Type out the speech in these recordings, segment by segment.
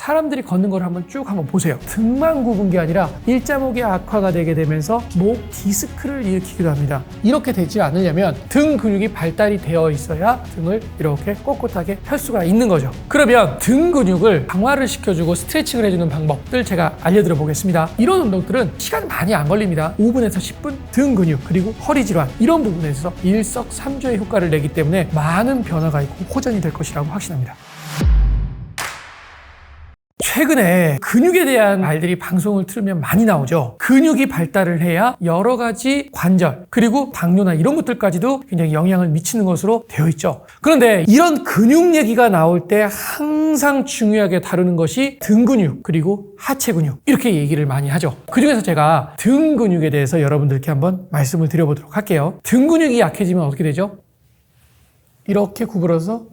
사람들이 걷는 걸 한번 쭉 한번 보세요. 등만 굽은 게 아니라 일자목이 악화가 되게 되면서 목 디스크를 일으키기도 합니다. 이렇게 되지 않으려면 등 근육이 발달이 되어 있어야 등을 이렇게 꼿꼿하게 펼 수가 있는 거죠. 그러면 등 근육을 강화를 시켜주고 스트레칭을 해주는 방법들 제가 알려드려 보겠습니다. 이런 운동들은 시간 많이 안 걸립니다. 5분에서 10분 등 근육 그리고 허리 질환 이런 부분에서 일석삼조의 효과를 내기 때문에 많은 변화가 있고 호전이 될 것이라고 확신합니다. 최근에 근육에 대한 말들이 방송을 틀으면 많이 나오죠. 근육이 발달을 해야 여러 가지 관절, 그리고 당뇨나 이런 것들까지도 굉장히 영향을 미치는 것으로 되어 있죠. 그런데 이런 근육 얘기가 나올 때 항상 중요하게 다루는 것이 등 근육, 그리고 하체 근육. 이렇게 얘기를 많이 하죠. 그 중에서 제가 등 근육에 대해서 여러분들께 한번 말씀을 드려보도록 할게요. 등 근육이 약해지면 어떻게 되죠? 이렇게 구부러서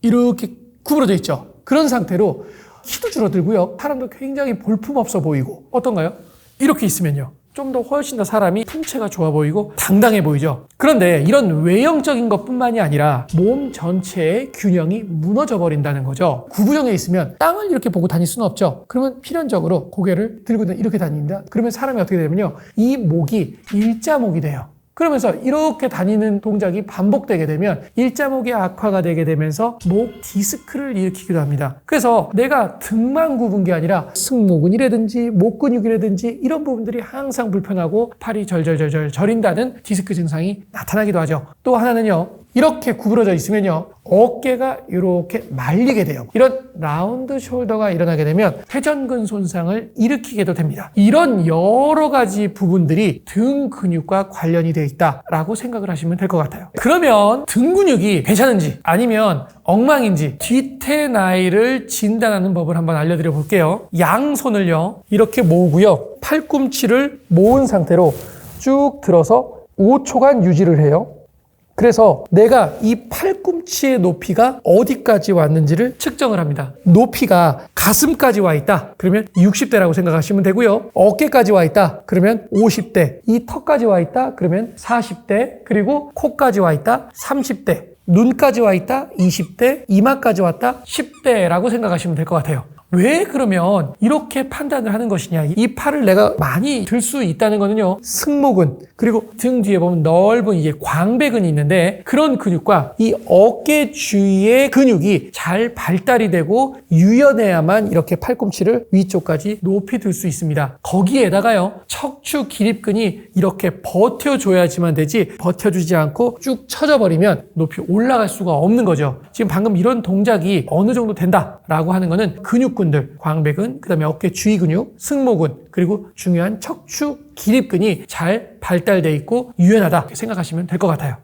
이렇게 구부러져 있죠. 그런 상태로 키도 줄어들고요. 사람도 굉장히 볼품없어 보이고 어떤가요? 이렇게 있으면요. 좀 더 훨씬 더 사람이 풍채가 좋아 보이고 당당해 보이죠. 그런데 이런 외형적인 것뿐만이 아니라 몸 전체의 균형이 무너져 버린다는 거죠. 구부정해 있으면 땅을 이렇게 보고 다닐 수는 없죠. 그러면 필연적으로 고개를 들고 이렇게 다닙니다. 그러면 사람이 어떻게 되냐면요. 이 목이 일자목이 돼요. 그러면서 이렇게 다니는 동작이 반복되게 되면 일자목의 악화가 되게 되면서 목 디스크를 일으키기도 합니다. 그래서 내가 등만 굽은 게 아니라 승모근이라든지 목 근육이라든지 이런 부분들이 항상 불편하고 팔이 절절절절 저린다는 디스크 증상이 나타나기도 하죠. 또 하나는요. 이렇게 구부러져 있으면요. 어깨가 이렇게 말리게 돼요. 이런 라운드 숄더가 일어나게 되면 회전근 손상을 일으키게도 됩니다. 이런 여러 가지 부분들이 등 근육과 관련이 되어 있다라고 생각을 하시면 될 것 같아요. 그러면 등 근육이 괜찮은지 아니면 엉망인지 뒤태 나이를 진단하는 법을 한번 알려드려 볼게요. 양손을요. 이렇게 모으고요. 팔꿈치를 모은 상태로 쭉 들어서 5초간 유지를 해요. 그래서 내가 이 팔꿈치의 높이가 어디까지 왔는지를 측정을 합니다. 높이가 가슴까지 와 있다. 그러면 60대라고 생각하시면 되고요. 어깨까지 와 있다. 그러면 50대. 이 턱까지 와 있다. 그러면 40대. 그리고 코까지 와 있다. 30대. 눈까지 와 있다. 20대. 이마까지 왔다. 10대라고 생각하시면 될 것 같아요. 왜 그러면 이렇게 판단을 하는 것이냐. 이 팔을 내가 많이 들 수 있다는 거는요. 승모근, 그리고 등 뒤에 보면 넓은 이게 광배근이 있는데 그런 근육과 이 어깨 주위의 근육이 잘 발달이 되고 유연해야만 이렇게 팔꿈치를 위쪽까지 높이 들 수 있습니다. 거기에다가요. 척추 기립근이 이렇게 버텨줘야지만 되지 버텨주지 않고 쭉 쳐져버리면 높이 올라갈 수가 없는 거죠. 지금 방금 이런 동작이 어느 정도 된다라고 하는 거는 근육근 들, 광배근, 그 다음에 어깨 주위 근육, 승모근, 그리고 중요한 척추 기립근이 잘 발달돼 있고 유연하다 이렇게 생각하시면 될 것 같아요.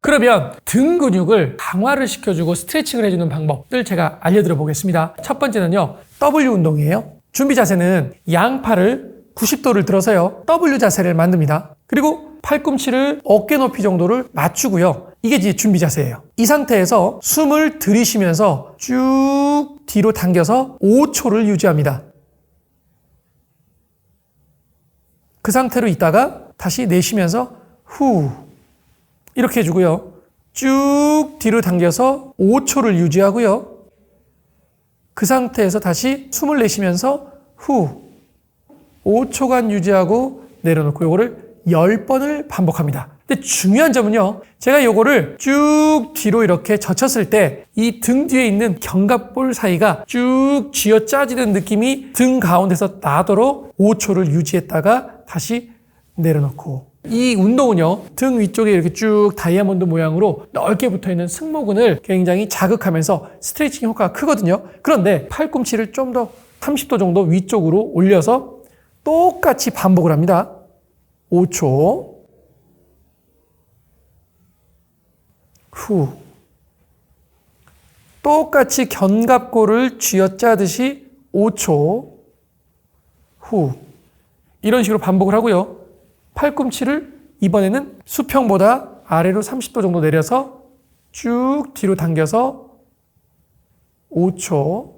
그러면 등 근육을 강화를 시켜주고 스트레칭을 해주는 방법들 제가 알려드려 보겠습니다. 첫 번째는요, W 운동이에요. 준비 자세는 양팔을 90도를 들어서요, W 자세를 만듭니다. 그리고 팔꿈치를 어깨 높이 정도를 맞추고요. 이게 이제 준비 자세예요. 이 상태에서 숨을 들이쉬면서 쭉 뒤로 당겨서 5초를 유지합니다. 그 상태로 있다가 다시 내쉬면서 후 이렇게 해주고요. 쭉 뒤로 당겨서 5초를 유지하고요. 그 상태에서 다시 숨을 내쉬면서 후 5초간 유지하고 내려놓고 요거를 10번을 반복합니다. 근데 중요한 점은요. 제가 요거를 쭉 뒤로 이렇게 젖혔을 때 이 등 뒤에 있는 견갑볼 사이가 쭉 쥐어 짜지는 느낌이 등 가운데서 나도록 5초를 유지했다가 다시 내려놓고 이 운동은요 등 위쪽에 이렇게 쭉 다이아몬드 모양으로 넓게 붙어 있는 승모근을 굉장히 자극하면서 스트레칭 효과가 크거든요 그런데 팔꿈치를 좀 더 30도 정도 위쪽으로 올려서 똑같이 반복을 합니다 5초. 후. 똑같이 견갑골을 쥐어짜듯이 5초. 후. 이런 식으로 반복을 하고요. 팔꿈치를 이번에는 수평보다 아래로 30도 정도 내려서 쭉 뒤로 당겨서 5초.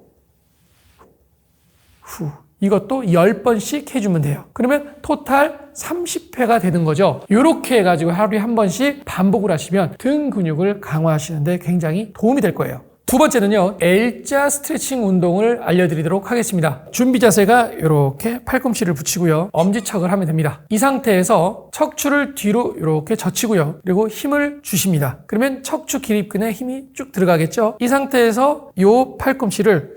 후. 이것도 10번씩 해주면 돼요. 그러면 토탈 30회가 되는 거죠. 이렇게 해가지고 하루에 한 번씩 반복을 하시면 등 근육을 강화하시는데 굉장히 도움이 될 거예요. 두 번째는요, L자 스트레칭 운동을 알려드리도록 하겠습니다. 준비 자세가 이렇게 팔꿈치를 붙이고요, 엄지척을 하면 됩니다. 이 상태에서 척추를 뒤로 이렇게 젖히고요, 그리고 힘을 주십니다. 그러면 척추 기립근에 힘이 쭉 들어가겠죠? 이 상태에서 이 팔꿈치를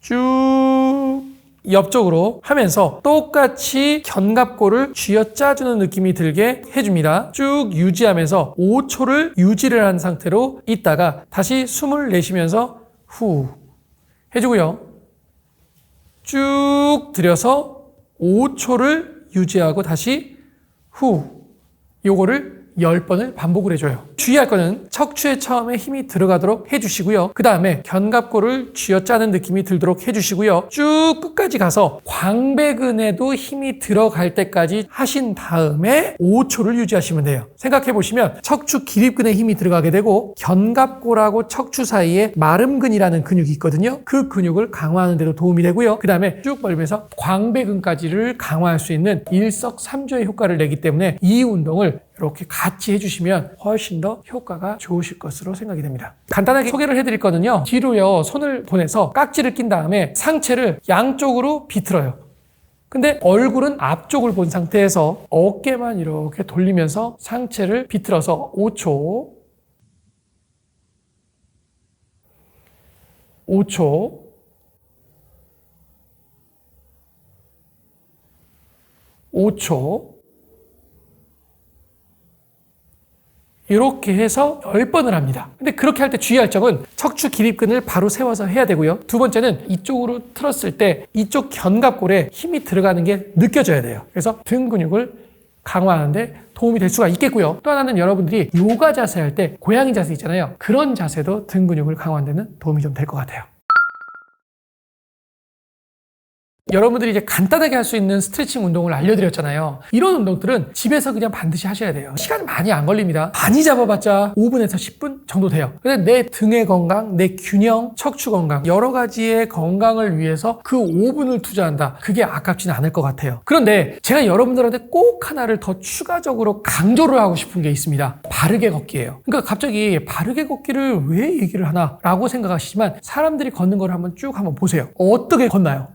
쭉 옆쪽으로 하면서 똑같이 견갑골을 쥐어짜주는 느낌이 들게 해줍니다. 쭉 유지하면서 5초를 유지를 한 상태로 있다가 다시 숨을 내쉬면서 후 해주고요. 쭉 들여서 5초를 유지하고 다시 후 요거를 10번을 반복을 해줘요. 주의할 거는 척추에 처음에 힘이 들어가도록 해주시고요. 그 다음에 견갑골을 쥐어짜는 느낌이 들도록 해주시고요. 쭉 끝까지 가서 광배근에도 힘이 들어갈 때까지 하신 다음에 5초를 유지하시면 돼요. 생각해 보시면 척추 기립근에 힘이 들어가게 되고 견갑골하고 척추 사이에 마름근이라는 근육이 있거든요. 그 근육을 강화하는 데도 도움이 되고요. 그 다음에 쭉 벌면서 광배근까지를 강화할 수 있는 일석삼조의 효과를 내기 때문에 이 운동을 이렇게 같이 해주시면 훨씬 더 효과가 좋으실 것으로 생각이 됩니다. 간단하게 소개를 해드릴 거는요. 뒤로요 손을 보내서 깍지를 낀 다음에 상체를 양쪽으로 비틀어요. 근데 얼굴은 앞쪽을 본 상태에서 어깨만 이렇게 돌리면서 상체를 비틀어서 5초 5초 (5초) 이렇게 해서 10번을 합니다. 근데 그렇게 할 때 주의할 점은 척추 기립근을 바로 세워서 해야 되고요. 두 번째는 이쪽으로 틀었을 때 이쪽 견갑골에 힘이 들어가는 게 느껴져야 돼요. 그래서 등 근육을 강화하는데 도움이 될 수가 있겠고요. 또 하나는 여러분들이 요가 자세 할 때 고양이 자세 있잖아요. 그런 자세도 등 근육을 강화하는 데는 도움이 좀 될 것 같아요. 여러분들이 이제 간단하게 할 수 있는 스트레칭 운동을 알려드렸잖아요. 이런 운동들은 집에서 그냥 반드시 하셔야 돼요. 시간 많이 안 걸립니다. 많이 잡아봤자 5분에서 10분 정도 돼요. 근데 내 등의 건강, 내 균형, 척추 건강, 여러 가지의 건강을 위해서 그 5분을 투자한다. 그게 아깝지는 않을 것 같아요. 그런데 제가 여러분들한테 꼭 하나를 더 추가적으로 강조를 하고 싶은 게 있습니다. 바르게 걷기예요. 그러니까 갑자기 바르게 걷기를 왜 얘기를 하나라고 생각하시지만 사람들이 걷는 걸 한번 쭉 한번 보세요. 어떻게 걷나요?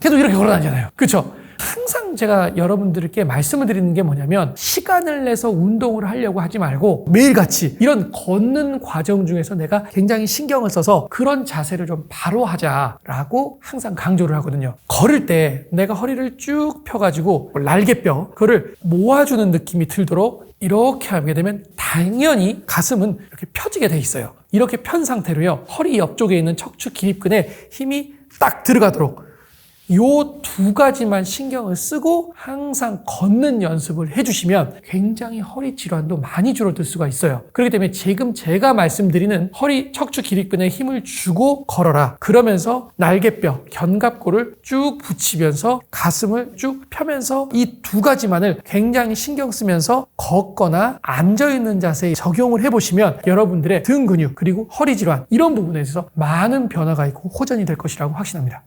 계속 이렇게 걸어 다니잖아요. 그렇죠? 항상 제가 여러분들께 말씀을 드리는 게 뭐냐면 시간을 내서 운동을 하려고 하지 말고 매일같이 이런 걷는 과정 중에서 내가 굉장히 신경을 써서 그런 자세를 좀 바로 하자라고 항상 강조를 하거든요. 걸을 때 내가 허리를 쭉 펴가지고 날개뼈 그거를 모아주는 느낌이 들도록 이렇게 하게 되면 당연히 가슴은 이렇게 펴지게 돼 있어요. 이렇게 편 상태로요. 허리 옆쪽에 있는 척추 기립근에 힘이 딱 들어가도록 요 두 가지만 신경을 쓰고 항상 걷는 연습을 해주시면 굉장히 허리 질환도 많이 줄어들 수가 있어요. 그렇기 때문에 지금 제가 말씀드리는 허리 척추 기립근에 힘을 주고 걸어라. 그러면서 날개뼈, 견갑골을 쭉 붙이면서 가슴을 쭉 펴면서 이 두 가지만을 굉장히 신경 쓰면서 걷거나 앉아있는 자세에 적용을 해보시면 여러분들의 등 근육 그리고 허리 질환 이런 부분에 있어서 많은 변화가 있고 호전이 될 것이라고 확신합니다.